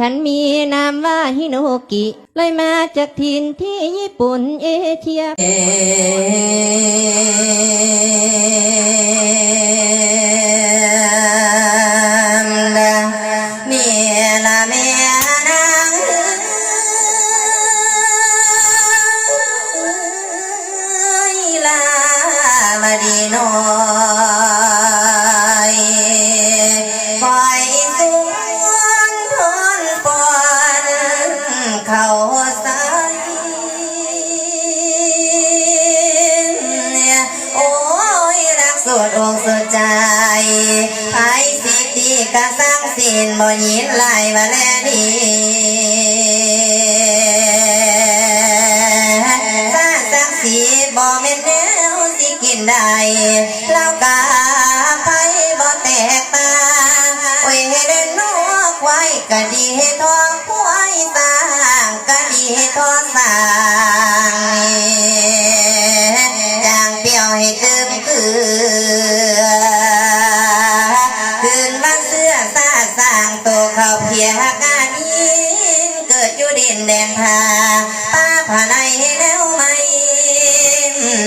ฉันมีนามว่าฮิโนกิเลยมาจากถิ่นที่ญี่ปุ่นเอเชียนี่ละแม่น กสุดใจไผสิตีกะสร้างสินบ่ยินไหลมาแลดีสร้าสังสีบ่แม่นแนวสิกินได้เล่ากาไผบ่แตกต่างโอ้ยเด่นนัวควายก็ดีให้ทองควายสร้างก็ดีให้ทองสาง นแดนพาป้าผาในแล้วไหม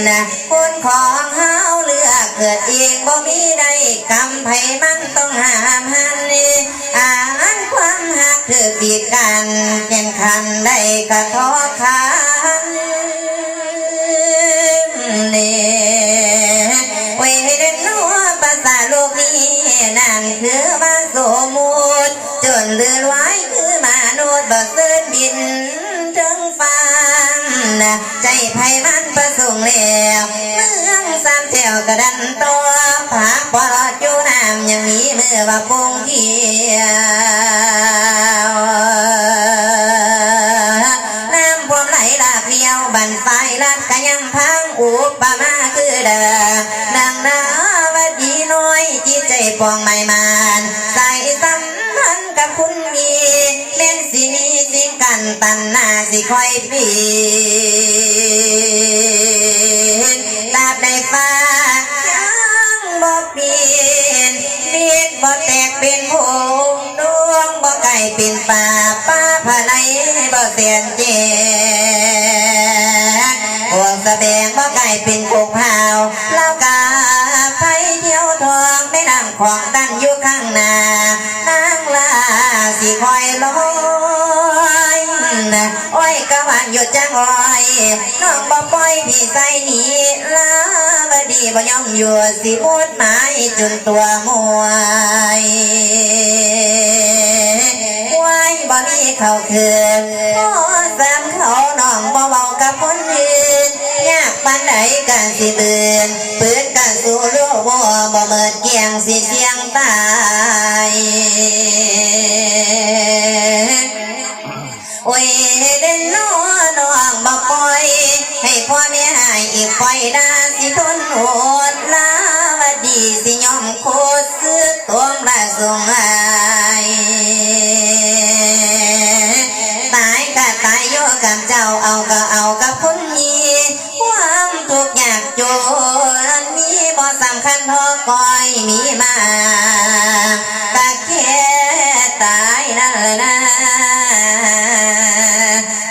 นะคนของเฮาเลือกเกิดเองบ่มีใดกำไผมันต้องห้ามหันนี่อ่านความหักถือปีกันแข่งขันได้กระทอคา สามแถวกระดันตัวผาปลอดอยู่น้ำยังมีมือว่าปงเขียวน้ำพวมไหลหลากเดียวบันไฟลัดกะยังพังอุปมาคือเดิมดังนาวดีน้อยจิตใจปองไม่มานใส่สัมพันกับคุณมีเล่นสิมีสิ่งกันตันหน้าสิคอยเปลี่ย นเจพวกแสดงบ่ไก่เป็นโคกเผาเล่ากาไปเที่ยวทองไม่นำของดันอยู่ข้างหน้านางลาสิคอยลอยนะอ้อยกะวานหยุดจังลอยน้องบ่ปล่อยพี่ใส่หนีลาบดีบ่ยอมอยู่สิพูดหมายจนตัวมวย มีเขาคืนพอสามเขาน้องบ่เว้ากับคนอื่นยากปานใดกันสิเบือนปืนกันสู่รั้บ่บ่เมิดเกียงสิเสียงตายโอ้ยเด่นน้อน้องมาปล่อย ให้พ่อแม่หายอีกปล่อยดาสิทนโหดลาวดีสิยอมโคตรซื้อตัวละสง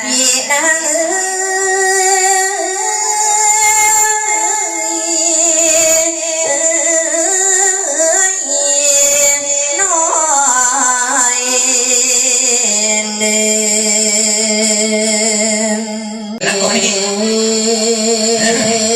พี่นางเอ้ย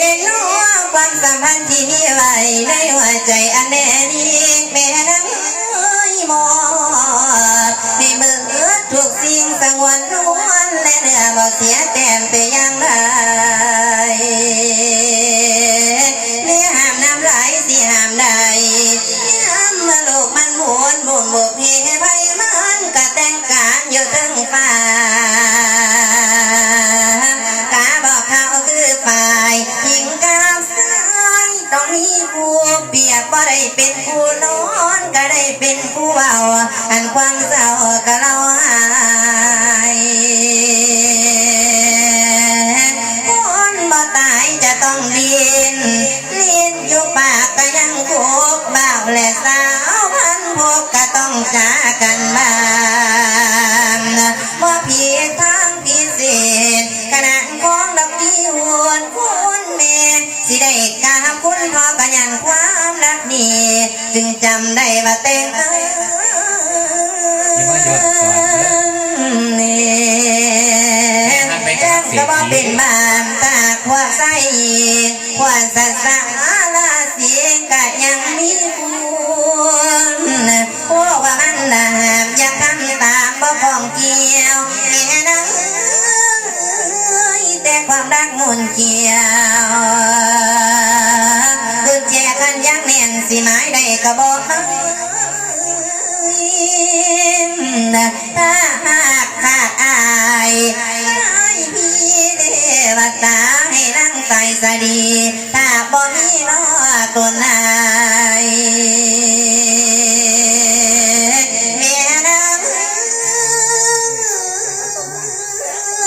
ได้ล่วงครับไว้โอ้ยเด่นน้อความสัมพันธ์ที่มีไว้ในหัวใจอันแน่นี้แม่นังเอ้ยหมอดให้มือทุกสิ่งสงวนล้วนและเนื้อบอกเสียแต้มไปยั เป็นผู้ จึงจำได้ว่าแต่งเอ้จักก็บ่เป็นบานตาขวาใสขวาสะสาลาเสียงก็ยังมีคุณพวกว่ามันดาบอย่าทำตามบ่ฟองเกี่ยวแม่นังแต่ความรักงนเกี่ยว สิหมายได้ก็บอกถ้าหากขาดอายให้พี่เดวตาให้นั่งใส่สดีถ้าบ่มีนอตัวนายแม่นางเ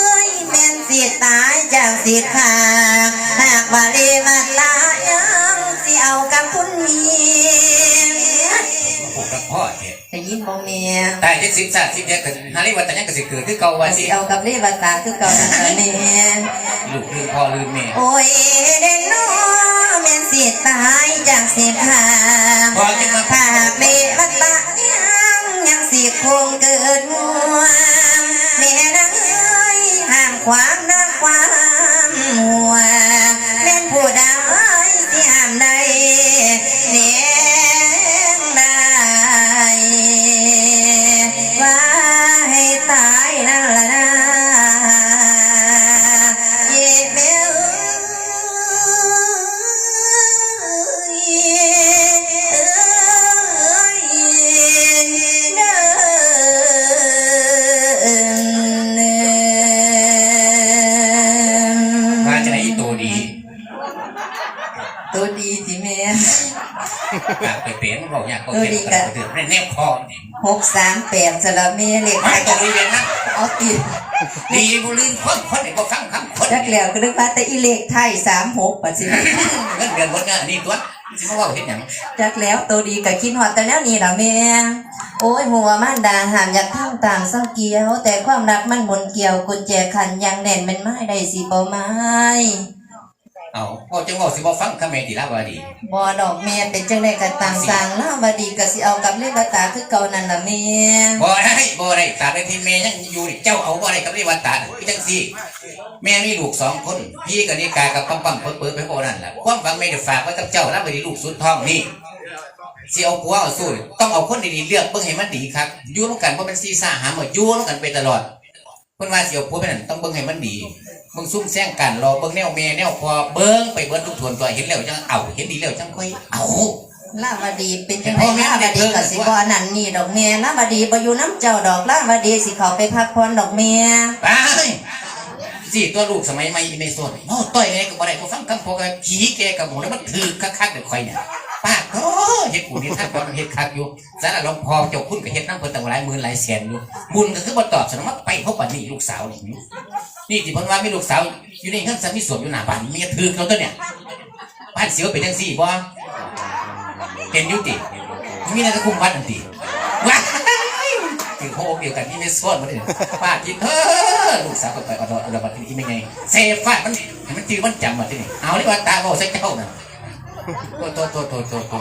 อ้ยแม่นสิตายจากสิขาดหากว่าเลมาตา เนี่ยได้ยินบ่แม่ตายจะสิบสามสิบเดียวกันฮาริวัตยังก็สิเกิดคือเก่าว่าสิสิเอากับเลวตาคือเก่านั่นล่ะแม่ลูกลืมพ่อลืมแม่โอ้ยเด่นน้อแม่นสิตายจากสิขาดพอกินมาหากเลวตายังยังสิคงเกิดงวมแม่นังเอ้ยห้ามความรักความหัว ไปเปลี่ยนบอกอยากก็ตัวเปลี่ดียนกะก็เดือดแนวคอนี่หกสามแปดสละเมเล็กมาไทยก็กับเลยเรียนนะเอาติดดีบุลืมคนคนไหนก็ฟังคำคนจักแล้วก็นึกว่าแต่อีเล็กไทยสามหกปัจจุบันเงินเดือนคนงานนี่ตัวสิมาว่าเห็นอย่างจักแล้วตัวดีกับคิดหอดแต่แล้วนี่ล่ะแม่โอ้ยหัวมันดาหามอยากทำตามเศร้าเกี่ยว แต่ความรักมันหมุนเกี่ยวกุญแจขันยังแน่นเป็นไม้ได้สิบ่ไม้ เอาพ่อจังว่าสิบ่ฟังคำแม่ติลาวาดีบ่ดอกแม่เป็นจังได๋ก็ตามสร้างลาวดีก็สิเอากับเลขตาคือเก่านั่นล่ะแม่บ่ได้บ่ได้ตาในที่แม่ยังอยู่นี่เจ้าเอาบ่ได้กับเรวัตตาพี่จังซี่แม่มีลูกสองคนพี่กับนิกากับปั๊มปั๊มเปิดเปิดไปบ่นั่นแหละความหวังแม่จะฝากไว้กับเจ้าแล้วไปลูกสุดท้องนี่สิเอาผัวเอาสู้นี่ต้องเอาคนดีๆเลือกเบิ่งให้มันดีครับอยู่ร่วมกันบ่เป็นซีซ่าหาหมดอยู่ร่วมกันไปตลอดเพิ่นว่าสิเอาผัวไปนั่นต้องเบิ่งให้มันดี เบิ่งซุ่มแซงกันรอเบิ่งแนวแม่แนวพอเบิ่งไปเบิ่งทุกทวนตัวเห็นแล้วจังเอาเห็นดีแล้วจังค่อยเอาลาวดีเป็นจังได๋ลาวดีก็สิบ่นั่นนี่ดอกแม่ลาวดีบ่อยู่น้ำเจ้าดอกลาวดีสิเข้าไปพักผ่อนดอกแม่ไปสิตัวลูกสมัยใหม่ในโซนโอ้ต่อยไงก็บ่ได้ก็ฟังคำพอกับผีแกกับหมูแล้วมันถือคักๆเด็กข่อยเนี่ยป้าโอ้เฮ็ดกูนี่ท่านบ่มันเฮ็ดคักอยู่สารหลวงพ่อเจ้าคุณก็เฮ็ดน้ำเพิ่นตั้งหลายหมื่นหลายแสนอยู่บุญก็คือบ่ตอบสนองมาไปเพราะปันนี้ลูกสาวนี่ นี่ที่เพิ่นว่ามีลูกสาวอยู่ในเฮือนสามีสวมอยู่หน้าบ้านเมียถือเขาตัวเนี่ยบ้านเสียวเป็นจังซี่บ่เห็นอยู่ติมีนาตะคุมวัดอันติว้ายถึงโฮเดียวกันนี่ไม่ซ้อนมาเลยป้าคิดเฮ้อลูกสาวก็ไปเอาดอกเอาดอกบัตรที่ไม่ไงเซฟฟาดมันมันจื้อมันจำมาที่นี่เอานี่ว่าตาบอกใส่เจ้าน่ะโตโตโตโตโตโต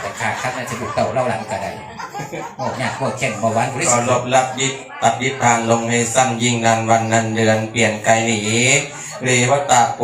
แต่ขาดคัดน่าจะดูเต่าเล่าหลังก็ได้ บอกเนี่ยบอกแข่งบอกหวานบริก็สุทธิ์ลบลับยิดตัดยิดทานลงให้สั้นยิ่งนานวันนันเดือนเปลี่ยนไกลหนีเรวตะโป